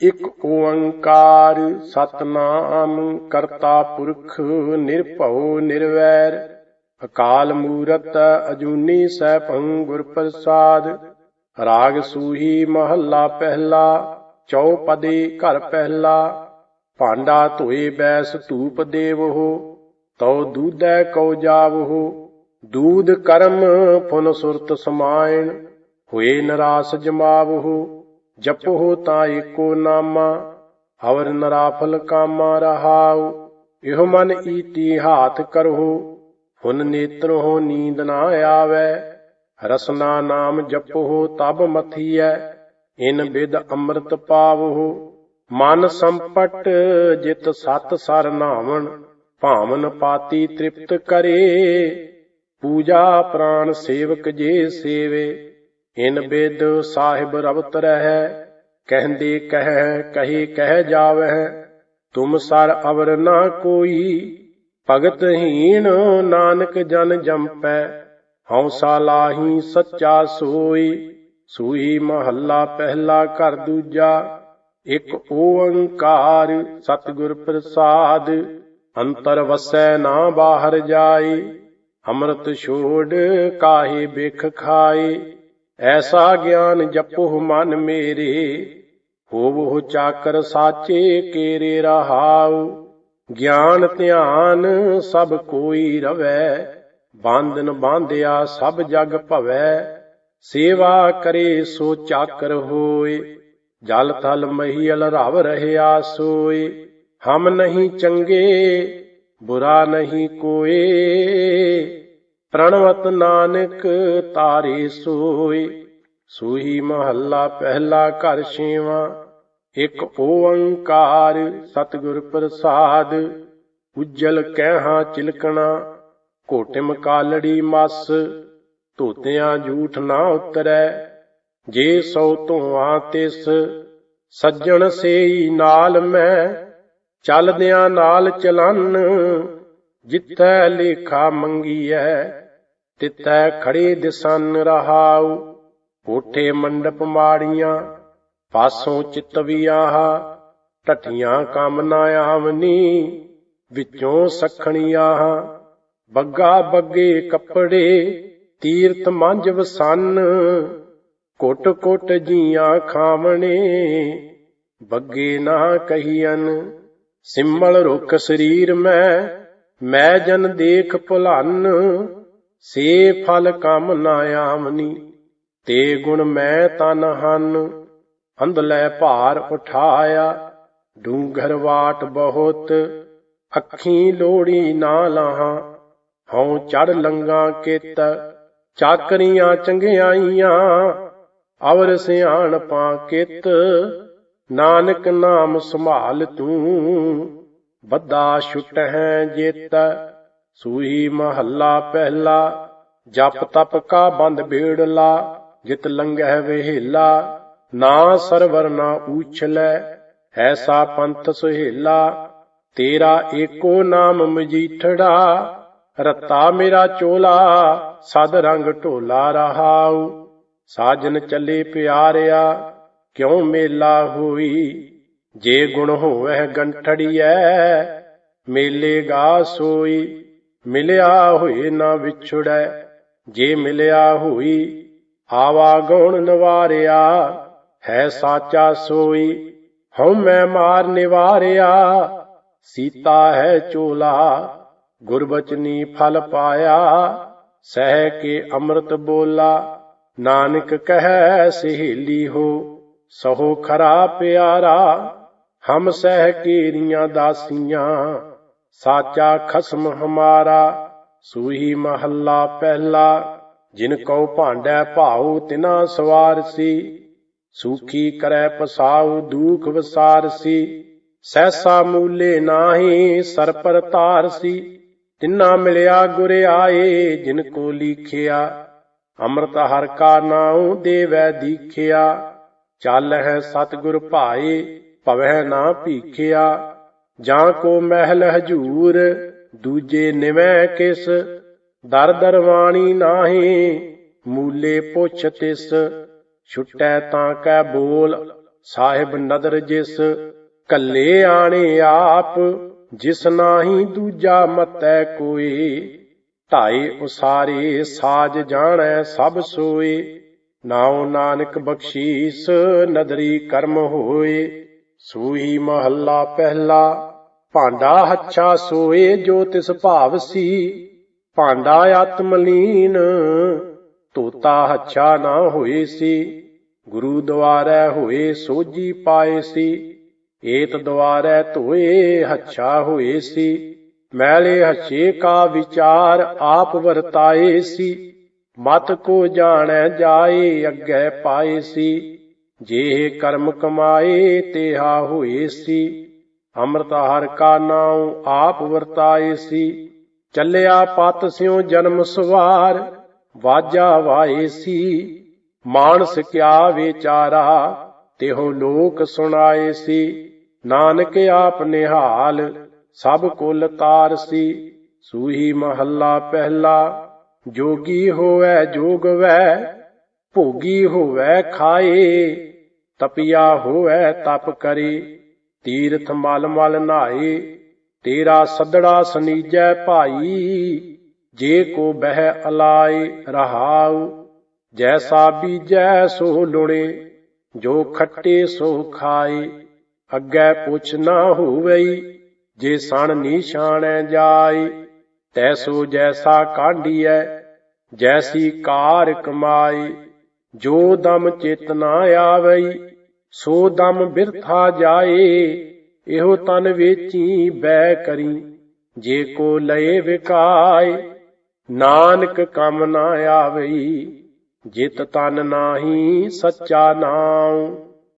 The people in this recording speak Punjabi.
ਇਕ ਇੱਕ ਓੰਕਾਰ ਸਤਨਾਮ ਕਰਤਾ ਪੁਰਖ ਨਿਰਭਉ ਨਿਰਵੈਰ। ਅਕਾਲ ਮੂਰਤ ਅਜੂਨੀ ਸੈਭੰ ਗੁਰ ਪ੍ਰਸਾਦ ਰਾਗ ਸੂਹੀ ਮਹੱਲਾ ਪਹਿਲਾ ਚੌਪਦੀ ਘਰ ਪਹਿਲਾ। ਭਾਂਡਾ ਧੋਏ ਬੈਸ ਧੂਪ ਦੇਵਹੁ, ਤਉ ਦੂਧੈ ਕਉ ਜਾਵਹੁ, ਦੂਧ ਕਰਮ ਫੁਨ ਸੁਰਤ ਸਮਾਇਣ, ਹੋਏ ਨਰਾਸ ਜਮਾਵਹੁ। ਜਪਹੁ ਤਾਂ ਏਕੋ ਨਾਮਾ, ਹਵਰ ਨਰਾਫਲ ਕਾਮਾ ਰਹਾਉ, ਇਹੋ ਮਨ ਈਤੀ ਹਾਥ ਕਰਹੁ, ਹੁਨ ਨੇਤਰੋ ਨੀਂਦ ਨਾ ਆਵੈ, ਰਸਨਾ ਨਾਮ ਜਪਹੁ ਤਬ ਮਥੀਐ, ਇਨ ਬਿਦ ਅੰਮ੍ਰਿਤ ਪਾਵਹੁ, ਮਨ ਸੰਪਟ ਜਿਤ ਸਤ ਸਰ ਨਾਵਣ, ਭਾਵਨ ਪਾਤੀ ਤ੍ਰਿਪਤ ਕਰੇ, ਪੂਜਾ ਪ੍ਰਾਨ ਸੇਵਕ ਜੇ ਸੇਵੇ ਇਨ ਬਿਦ ਸਾਹਿਬ ਰਵਤ ਰਹੈ ਕਹਿੰਦੇ ਕਹਿ, ਕਹੇ ਕਹਿ ਜਾਵਹਿ, ਤੁਮ ਸਰ ਅਵਰ ਨਾ ਕੋਈ, ਭਗਤ ਹੀਣ ਨਾਨਕ ਜਨ ਜੰਪੈ ਹਉਸਾ ਲਾਹੀ ਸੱਚਾ ਸੋਈ ਸੂਈ ਮਹੱਲਾ ਪਹਿਲਾ ਘਰ ਦੂਜਾ, ਇਕ ਓੰਕਾਰ ਸਤਿਗੁਰ ਪ੍ਰਸਾਦ, ਅੰਤਰ ਵਸੈ ਨਾ ਬਾਹਰ ਜਾਏ, ਅੰਮ੍ਰਿਤ ਛੋੜ ਕਾਹੇ ਬਿਖ ਖਾਏ। ਐਸਾ ਗਿਆਨ ਜਪੋ ਮਨ ਮੇਰੇ ਹੋਵੋ ਚਾਕਰ ਸਾਚੇ ਕੇਰੇ ਰਹਾਉ। ਗਿਆਨ ਧਿਆਨ ਸਭ ਕੋਈ ਰਵੈ, ਬਾਂਧਨ ਬਾਂਧਿਆ ਸਭ ਜਗ ਭਵੈ। ਸੇਵਾ ਕਰੇ ਸੋ ਚਾਕਰ ਹੋਏ, ਜਲ ਥਲ ਮਹੀਲ ਰਵ ਰਹਿਆ ਸੋਏ। ਹਮ ਨਹੀਂ ਚੰਗੇ, ਬੁਰਾ ਨਹੀਂ ਕੋਏ। ਪ੍ਰਣਵਤ ਨਾਨਕ ਤਾਰੇ ਸੋਏ, ਸੂਹੀ ਮਹੱਲਾ ਪਹਿਲਾ ਘਰ ਛੇਵਾਂ, ਇੱਕ ਓੰਕਾਰ ਸਤਿਗੁਰ ਪ੍ਰਸਾਦ, ਉਜਲ ਕਹਿਹਾ ਚਿਲਕਣਾ ਕੋਟਿਮ ਕਾਲੜੀ ਮਸ, ਧੋਤਿਆਂ ਝੂਠ ਨਾ ਉਤਰੈ, ਜੇ ਸੋ ਧੋਆਂ ਤਿਸ, ਸੱਜਣ ਸੇਈ ਨਾਲ ਮੈਂ, ਚੱਲਦਿਆਂ ਨਾਲ ਚਲਨ ਜਿੱਥੈ ਲੇਖਾ ਮੰਗੀਐ ਤਿੱਥੈ ਖੜੇ ਦਿਸਨ ਰਹਾਉ, ਕੋਠੇ ਮੰਡਪ ਮਾੜੀਆਂ, ਪਾਸੋਂ ਚਿਤਵੀਆਹ ਟਠੀਆਂ ਕੰਮ ਨਾ ਆਵਨੀ, ਵਿੱਚੋਂ ਸਖਣੀਆਂ ਬੱਗਾ ਬੱਗੇ ਕੱਪੜੇ ਤੀਰਤ ਮੰਝ ਵਸਨ, ਕੋਟ ਕੋਟ ਜੀਆਂ ਖਾਵਣੇ, ਬੱਗੇ ਨਾ ਕਹੀਨ ਸਿੰਮਲ ਰੁਖ ਸਰੀਰ ਮੈਂ ਮੈਂ ਜਨ ਦੇਖ ਭੁਲਨ, ਸੇ ਫਲ ਕੰਮ ਨਾ ਆਵਨੀ। ਤੇ ਗੁਣ ਮੈਂ ਤਨ ਹਨ ਅੰਧਲੇ ਭਾਰ ਉਠਾਇਆ। ਡੂੰਘਰ ਵਾਟ ਬਹੁਤ, ਅੱਖੀ ਲੋੜੀ ਨਾ ਲਾਹਾਂ। ਹਉ ਚੜ ਲੰਗਾ ਕਿਤ, ਚਾਕਰੀਆਂ ਚੰਗਿਆਈਆਂ ਅਵਰ ਸਿਆਣ ਪਾ ਕਿਤ, ਨਾਨਕ ਨਾਮ ਸੰਭਾਲ ਤੂੰ। ਬੱਦਾ ਛੁਟ ਹੈ ਜਿਤ। ਸੂਈ ਮਹੱਲਾ ਪਹਿਲਾ, ਜਪ ਤਪ ਕਾ ਬੰਦ ਬੇੜਲਾ, ਜਿਤ ਲੰਘੈ ਵੇਹਲਾ। ਨਾ ਸਰਵਰ ਨਾ ਉਛਲੈ ਐਸਾ ਪੰਥ ਸੁਹੇਲਾ। ਤੇਰਾ ਏਕੋ ਨਾਮ ਮਜੀਠੜਾ, ਰਤਾ ਮੇਰਾ ਚੋਲਾ, ਸਦ ਰੰਗ ਢੋਲਾ ਰਹਾਉ। ਸਾਜਨ ਚੱਲੇ ਪਿਆਰਿਆ, ਕਿਉ ਮੇਲਾ ਹੋਈ? ਜੇ ਗੁਣ ਹੋਵੇ ਗੰਠੜੀਐ ਮੇਲੇ ਗਾ ਸੋਈ, ਮਿਲਿਆ ਹੋਏ ਨਾ ਵਿਛੜੈ। ਜੇ ਮਿਲਿਆ ਹੋਈ, ਆਵਾ ਗੁਣ ਨਵਾਰਿਆ, ਹੈ ਸਾਚਾ ਸੋਈ। ਹਉ ਮੈਂ ਮਾਰ ਨਿਵਾਰਿਆ, ਸੀਤਾ ਹੈ ਚੋਲਾ। ਗੁਰਬਚਨੀ ਫਲ ਪਾਇਆ, ਸਹਿ ਕੇ ਅੰਮ੍ਰਿਤ ਬੋਲਾ। ਨਾਨਕ ਕਹੈ ਸਹੇਲੀ ਹੋ, ਸਹੋ ਖਰਾ ਪਿਆਰਾ। ਹਮ ਸਹਿ ਕੇਰੀਆਂ ਦਾਸੀਆਂ, ਸਾਚਾ ਖਸਮ ਹਮਾਰਾ, ਸੂਹੀ ਮਹੱਲਾ ਪਹਿਲਾ, ਜਿਨ ਕਉ ਭਾਂਡੈ ਭਾਉ ਤਿਨਾ ਸਵਾਰ ਸੀ, ਸੂਖੀ ਕਰੈ ਪਸਾਉ ਦੂਖ ਵਸਾਰ ਸੀ, ਸਹਿਸਾ ਮੂਲੇ ਨਾਹੀ ਸਰ ਪਰ ਧਾਰ ਸੀ, ਤਿਨਾ ਮਿਲਿਆ ਗੁਰ ਆਏ ਜਿਨ ਕੋ ਲੀਖਿਆ, ਅੰਮ੍ਰਿਤ ਹਰ ਕਾ ਨਾਉ ਦੇਵੈ ਦੀਖਿਆ, ਚੱਲ ਹੈ ਸਤਿਗੁਰ ਭਾਏ ਭਵੈ ਨਾ ਭੀਖਿਆ, ਜਾਂ ਕੋ ਮਹਿਲ ਹਜੂਰ, ਦੂਜੇ ਨਿਵੈ ਕਿਸ, ਦਰ ਦਰਵਾਣੀ ਨਾਹੀ, ਮੂਲੇ ਪੁੱਛ ਤਿਸ, ਛੁਟੈ ਤਾਂ ਕੈ ਬੋਲ, ਸਾਹਿਬ ਨਦਰ ਜਿਸ, ਕੱਲੇ ਆਣੇ ਆਪ, ਜਿਸ ਨਾਹੀ ਦੂਜਾ ਮਤੈ ਕੋਈ, ਢਾਈ ਉਸਾਰੇ ਸਾਜ ਜਾਣੈ ਸਭ ਸੋਏ, ਨਾਉ ਨਾਨਕ ਬਖਸ਼ੀਸ ਨਦਰੀ ਕਰਮ ਹੋਏ। ਸੂਈ ਮਹੱਲਾ ਪਹਿਲਾ, ਭਾਂਡਾ ਹੱਛਾ ਸੋਏ ਜੋ ਤਿਸ ਭਾਵ ਸੀ। ਭਾਂਡਾ ਆਤਮਲੀਨ ਤੋਤਾ ਹੱਛਾ ਨਾ ਹੋਏ ਸੀ। ਗੁਰੂ ਦੁਆਰੈ ਹੋਏ ਸੋਜੀ ਪਾਏ ਸੀ। ਏਤ ਦੁਆਰੈ ਧੋਏ ਹੱਛਾ ਹੋਏ ਸੀ। ਮੈਲੇ ਹੱਛੇ ਕਾ ਵਿਚਾਰ ਆਪ ਵਰਤਾਏ ਸੀ। ਮਤ ਕੋ ਜਾਣੈ ਜਾਏ ਅੱਗੇ ਪਾਏ ਸੀ। ਜੇ ਕਰਮ ਕਮਾਏ ਤੇਹਾ ਹੋਏ ਸੀ ਅੰਮ੍ਰਿਤ ਹਰ ਕਾ ਨਾਉ ਆਪ ਵਰਤਾਏ ਸੀ। ਚੱਲਿਆ ਪਤ ਸਿਉ ਜਨਮ ਸਵਾਰ, ਵਾਜਾ ਵਾਏ ਸੀ। ਮਾਨਸ ਕਿਆ ਵਿਚਾਰਾ, ਤਿਹੋ ਲੋਕ ਸੁਣਾਏ ਸੀ। ਨਾਨਕ ਆਪ ਨਿਹਾਲ, ਸਭ ਕੁਲ ਤਾਰ ਸੀ। ਸੂਹੀ ਮਹੱਲਾ ਪਹਿਲਾ, ਜੋਗੀ ਹੋਵੇ ਜੋਗ ਵੈ ਭੋਗੀ ਹੋਵੇ ਖਾਏ, ਤਪਿਆ ਹੋਵੇ ਤਪ ਕਰੇ, ਤੀਰਥ ਮਲ ਮਲ ਨਹਾਏ ਤੇਰਾ ਸੱਦੜਾ ਸਨੀਜੈ ਭਾਈ, ਜੇ ਕੋ ਬਹਿ ਅਲਾਏ ਰਹਾਉ, ਜੈਸਾ ਬੀਜੈ ਸੋ ਲੁਣੇ, ਜੋ ਖੱਟੇ ਸੋ ਖਾਏ, ਅੱਗੇ ਪੁੱਛ ਨਾ ਹੋਵਈ ਜੇ ਸਣ ਨਿਸ਼ਾਨੈ ਜਾਏ ਤੈਸੋ ਜੈਸਾ ਕਾਢੀਐ, ਜੈਸੀ ਕਾਰ ਕਮਾਈ ਜੋ ਦਮ ਚਿਤ ਨਾ ਆਵਈ, ਸੋ ਦਮ ਬਿਰਥਾ ਜਾਏ, ਇਹੋ ਤਨ ਵੇਚੀ ਬੈ ਕਰੀ। ਜੇ ਕੋ ਲਏ ਵਿਕਾਏ, ਨਾਨਕ ਕੰਮ ਨਾ ਆਵਈ, ਜਿਤ ਤਨ ਨਾਹੀ ਸੱਚਾ ਨਾਮ